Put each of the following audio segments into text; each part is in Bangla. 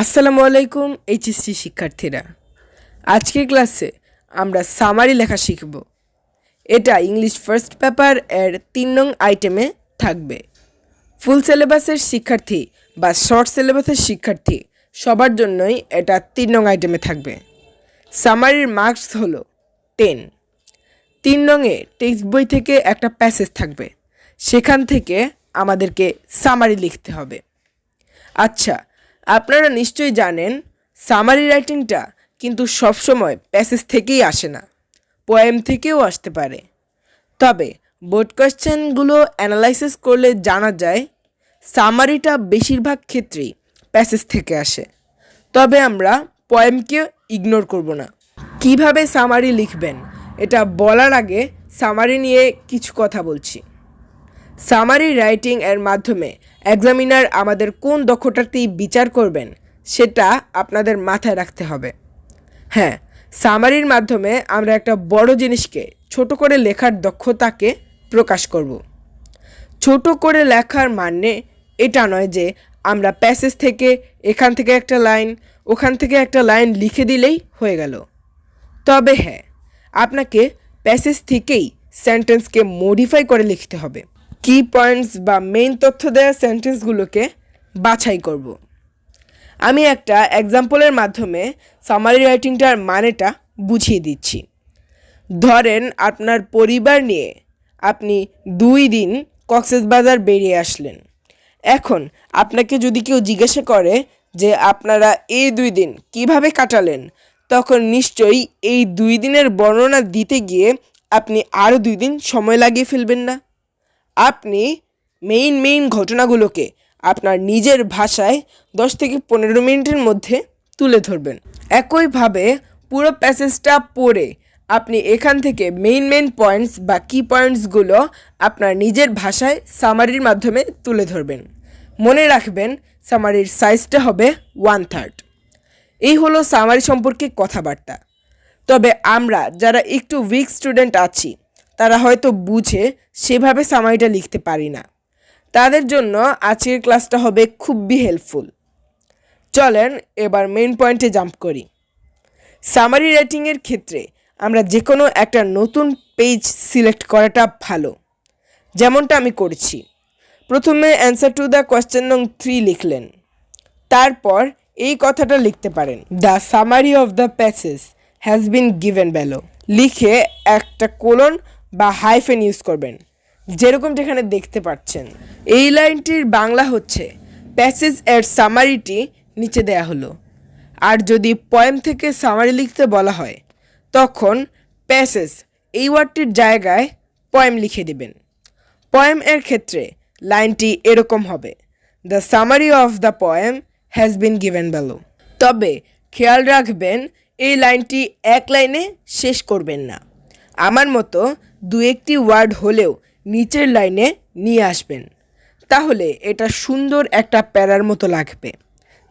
আসসালামু আলাইকুম এইচএসসি শিক্ষার্থীরা। আজকের ক্লাসে আমরা সামারি লেখা শিখব। এটা ইংলিশ ফার্স্ট পেপার এর তিন নং আইটেমে থাকবে। ফুল সিলেবাসের শিক্ষার্থী বা শর্ট সিলেবাসের শিক্ষার্থী সবার জন্যই এটা তিন নং আইটেমে থাকবে। সামারির মার্কস হলো টেন তিন নংয়ে টেক্সট বই থেকে একটা প্যাসেজ থাকবে। সেখান থেকে আমাদেরকে সামারি লিখতে হবে। আচ্ছা আপনারা নিশ্চয়ই জানেন সামারি রাইটিংটা কিন্তু সবসময় প্যাসেজ থেকেই আসে না পোয়েম থেকেও আসতে পারে। তবে বোর্ড কোয়েশ্চেনগুলো অ্যানালাইসিস করলে জানা যায় সামারিটা বেশিরভাগ ক্ষেত্রেই প্যাসেজ থেকে আসে। তবে আমরা পোয়েমকে ইগনোর করব না। কীভাবে সামারি লিখবেন, এটা বলার আগে সামারি নিয়ে কিছু কথা বলছি। সামারি রাইটিং এর মাধ্যমে এক্সামিনার আমাদের কোন দক্ষতাটি বিচার করবেন, সেটা আপনাদের মাথায় রাখতে হবে। হ্যাঁ সামারির মাধ্যমে আমরা একটা বড় জিনিসকে ছোট করে লেখার দক্ষতাকে প্রকাশ করব। ছোট করে লেখার মানে এটা নয় যে আমরা প্যাসেজ থেকে এখান থেকে একটা লাইন ওখান থেকে একটা লাইন লিখে দিলেই হয়ে গেল। তবে হ্যাঁ আপনাকে প্যাসেজ থেকেই সেন্টেন্সকে মডিফাই করে লিখতে হবে। কি পয়েন্টস বা মেইন তথ্য দেওয়া সেন্টেন্সগুলোকে বাছাই করব। আমি একটা এক্সাম্পলের মাধ্যমে সামারি রাইটিংটার মানেটা বুঝিয়ে দিচ্ছি। ধরেন আপনার পরিবার নিয়ে আপনি দুই দিন কক্সবাজার বেরিয়ে আসলেন। এখন আপনাকে যদি কেউ জিজ্ঞাসা করে যে আপনারা এই দুই দিন কীভাবে কাটালেন, তখন নিশ্চয়ই এই দুই দিনের বর্ণনা দিতে গিয়ে আপনি আরও দুই দিন সময় লাগিয়ে ফেলবেন না। আপনি মেইন মেইন ঘটনাগুলোকে আপনার নিজের ভাষায় দশ থেকে পনেরো মিনিটের মধ্যে তুলে ধরবেন। একইভাবে পুরো প্যাসেজটা পড়ে আপনি এখান থেকে মেইন মেইন পয়েন্টস বা কি পয়েন্টসগুলো আপনার নিজের ভাষায় সামারির মাধ্যমে তুলে ধরবেন। মনে রাখবেন সামারির সাইজটা হবে ওয়ান থার্ড এই হলো সামারি সম্পর্কে কথাবার্তা। তবে আমরা যারা একটু উইক স্টুডেন্ট আছি তারা হয়তো বুঝে সেভাবে সামারিটা লিখতে পারি না। তাদের জন্য আজকের ক্লাসটা হবে খুবই হেল্পফুল চলেন এবার মেন পয়েন্টে জাম্প করি। সামারি রাইটিংয়ের ক্ষেত্রে আমরা যে কোনো একটা নতুন পেজ সিলেক্ট করাটা ভালো। যেমনটা আমি করছি। প্রথমে অ্যান্সার টু দ্য কোয়েশ্চেন নং থ্রি লিখলেন। তারপর এই কথাটা লিখতে পারেন। The summary of the passage has been given below লিখে একটা কোলন বা হাইফেন ইউজ করবেন। যেরকম যেখানে দেখতে পাচ্ছেন। এই লাইনটির বাংলা হচ্ছে প্যাসেজ এর সামারিটি নিচে দেয়া হলো। আর যদি পয়েম থেকে সামারি লিখতে বলা হয়, তখন প্যাসেজ এই ওয়ার্ডটির জায়গায় পয়েম লিখে দিবেন। পয়েম এর ক্ষেত্রে লাইনটি এরকম হবে the summary of the poem has been given below তবে খেয়াল রাখবেন, এই লাইনটি এক লাইনে শেষ করবেন না। আমার মতো দু একটি ওয়ার্ড হলেও নিচের লাইনে নিয়ে আসবেন। তাহলে এটা সুন্দর একটা প্যারার মতো লাগবে।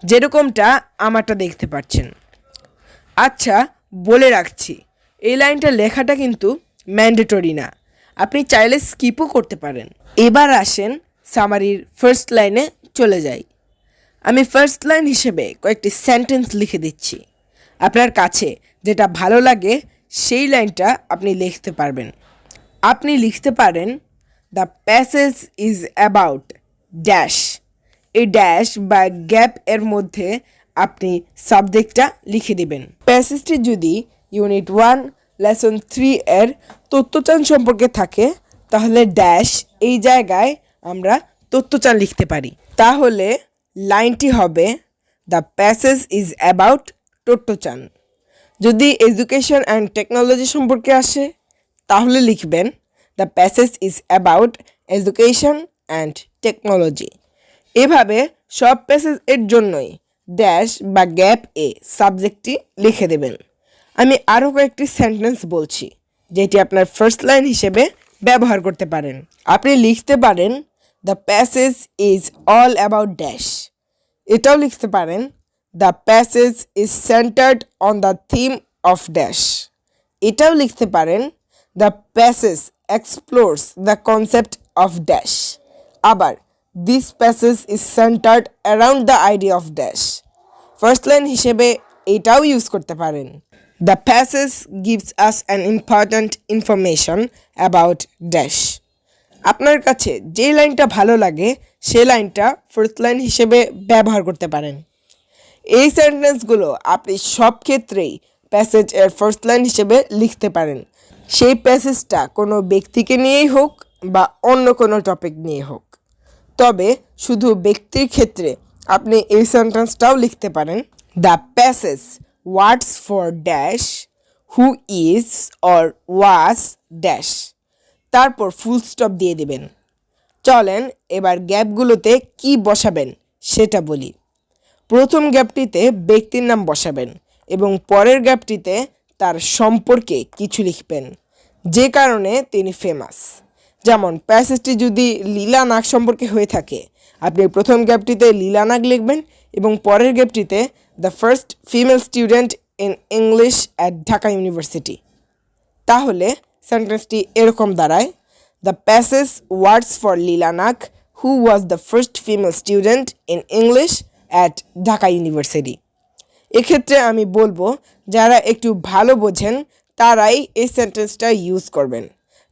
যেরকমটা আমারটা দেখতে পাচ্ছেন। আচ্ছা বলে রাখছি, এই লাইনটা লেখাটা কিন্তু ম্যান্ডেটরি না। আপনি চাইলে স্কিপও করতে পারেন। এবার আসেন সামারির ফার্স্ট লাইনে চলে যাই। আমি ফার্স্ট লাইন হিসেবে কয়েকটি সেন্টেন্স লিখে দিচ্ছি। আপনার কাছে যেটা ভালো লাগে, সেই লাইনটা আপনি লিখতে পারবেন। আপনি লিখতে পারেন the passage is about dash এই ড্যাশ বা গ্যাপ এর মধ্যে আপনি সাবজেক্টটা লিখে দিবেন। প্যাসেজটি যদি ইউনিট ওয়ান লেসন থ্রি এর তথ্যচান সম্পর্কে থাকে, তাহলে ড্যাশ এই জায়গায় আমরা তথ্যচান লিখতে পারি। তাহলে লাইনটি হবে দ্য প্যাসেজ ইজ অ্যাবাউট তথ্যচান যদি এডুকেশন অ্যান্ড টেকনোলজি সম্পর্কে আসে তাহলে লিখবেন the passage is about education and technology এভাবে সব প্যাসেজ এর জন্যই ড্যাশ বা গ্যাপ এ সাবজেক্টটি লিখে দেবেন। আমি আরও কয়েকটি সেন্টেন্স বলছি, যেটি আপনার ফার্স্ট লাইন হিসেবে ব্যবহার করতে পারেন। আপনি লিখতে পারেন the passage is all about dash এটাও লিখতে পারেন the passage is centered on the theme of dash এটাও লিখতে পারেন the passage explores the concept of dash আবার this passage is centered around the idea of dash first line হিসেবে এটাও ইউজ করতে পারেন। The passage gives us an important information about dash আপনার কাছে যে লাইনটা ভালো লাগে সেই লাইনটা ফার্স্ট লাইন হিসেবে ব্যবহার করতে পারেন। এই সেন্টেন্সগুলো আপনি সব ক্ষেত্রেই প্যাসেজ এর ফার্স্ট লাইন হিসেবে লিখতে পারেন। সেই প্যাসেজটা কোনো ব্যক্তিকে নিয়েই হোক বা অন্য কোনো টপিক নিয়ে হোক। তবে শুধু ব্যক্তির ক্ষেত্রে আপনি এই সেন্টেন্সটাও লিখতে পারেন the passage words for dash who is or was dash তারপর ফুল স্টপ দিয়ে দিবেন। চলেন এবার গ্যাপগুলোতে কি বসাবেন সেটা বলি। প্রথম গ্যাপটিতে ব্যক্তির নাম বসাবেন এবং পরের গ্যাপটিতে তার সম্পর্কে কিছু লিখবেন, যে কারণে তিনি ফেমাস যেমন প্যাসেজটি যদি লীলা নাগ সম্পর্কে হয়ে থাকে, আপনি প্রথম গ্যাপটিতে লীলা নাগ লিখবেন এবং পরের গ্যাপটিতে the first female student in English at Dhaka university তাহলে সেন্টেন্সটি এরকম দাঁড়ায় the passage words for Leela Nag who was the first female student in English at Dhaka university এক্ষেত্রে আমি বলব, যারা একটু ভালো বোঝেন, তারাই এই সেন্টেন্সটা ইউজ করবেন।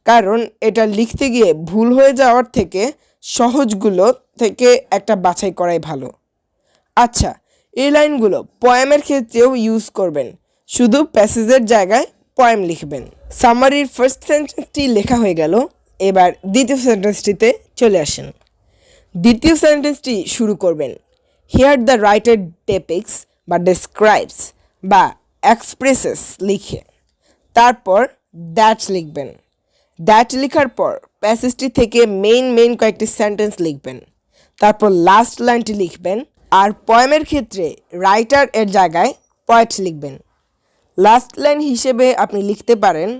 কারণ এটা লিখতে গিয়ে ভুল হয়ে যাওয়ার থেকে সহজগুলো থেকে একটা বাছাই করাই ভালো। আচ্ছা এই লাইনগুলো পয়েমের ক্ষেত্রেও ইউজ করবেন। শুধু প্যাসেজের জায়গায় পয়েম লিখবেন। সামারির ফার্স্ট সেন্টেন্সটি লেখা হয়ে গেল, এবার দ্বিতীয় সেন্টেন্সটিতে চলে আসেন। দ্বিতীয় সেন্টেন্সটি শুরু করবেন। হিয়ার দ্য রাইটার ডেপিক্স বা ডেসক্রাইবস বা এক্সপ্রেসেস লিখে। তারপর দ্যাট লিখবেন। দ্যাট লেখার পর প্যাসেজটি থেকে মেইন মেইন কয়েকটি সেন্টেন্স লিখবেন। তারপর লাস্ট লাইনটি লিখবেন। আর পয়েমের ক্ষেত্রে রাইটার এর জায়গায় পয়েট লিখবেন। লাস্ট লাইন হিসেবে আপনি লিখতে পারেন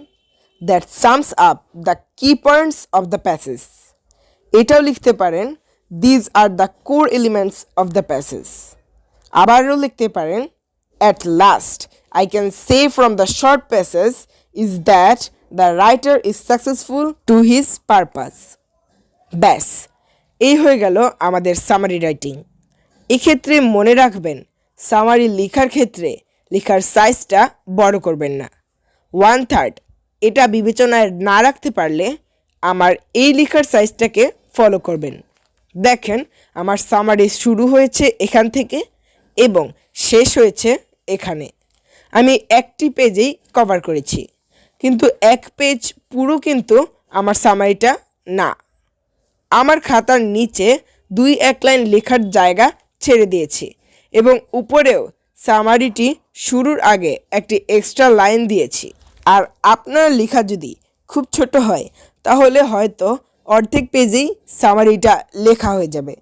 that sums up the key points of the passage এটাও লিখতে পারেন these are the core elements of the passage আবারও লিখতে পারেন at last I can say from the short passage is that the writer is successful to his purpose ব্যাস, এই হয়ে গেল আমাদের সামারি রাইটিং এক্ষেত্রে মনে রাখবেন সামারি লেখার ক্ষেত্রে লেখার সাইজটা বড় করবেন না। ওয়ান থার্ড এটা বিবেচনায় না রাখতে পারলে আমার এই লেখার সাইজটাকে ফলো করবেন। দেখেন, আমার সামারি শুরু হয়েছে এখান থেকে। এবং শেষ হয়েছে এখানে। আমি একটি পেজেই কভার করেছি। কিন্তু এক পেজ পুরো কিন্তু আমার সামারিটা না। আমার খাতার নিচে দুই এক লাইন লেখার জায়গা ছেড়ে দিয়েছি এবং উপরেও সামারিটি শুরুর আগে একটি এক্সট্রা লাইন দিয়েছি। আর আপনার লেখা যদি খুব ছোট হয়, তাহলে হয়তো অর্ধেক পেজেই সামারিটা লেখা হয়ে যাবে।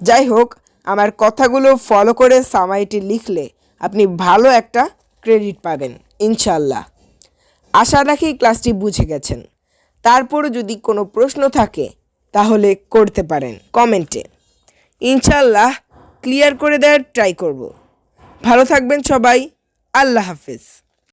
যাই হোক আমার কথাগুলো ফলো করে সামারিটি লিখলে আপনি ভালো একটা ক্রেডিট পাবেন ইনশাল্লাহ আশা রাখি ক্লাসটি বুঝে গেছেন। তারপরও যদি কোনো প্রশ্ন থাকে, তাহলে করতে পারেন কমেন্টে। ইনশাল্লাহ ক্লিয়ার করে দেওয়ার ট্রাই করব। ভালো থাকবেন সবাই, আল্লাহ হাফিজ।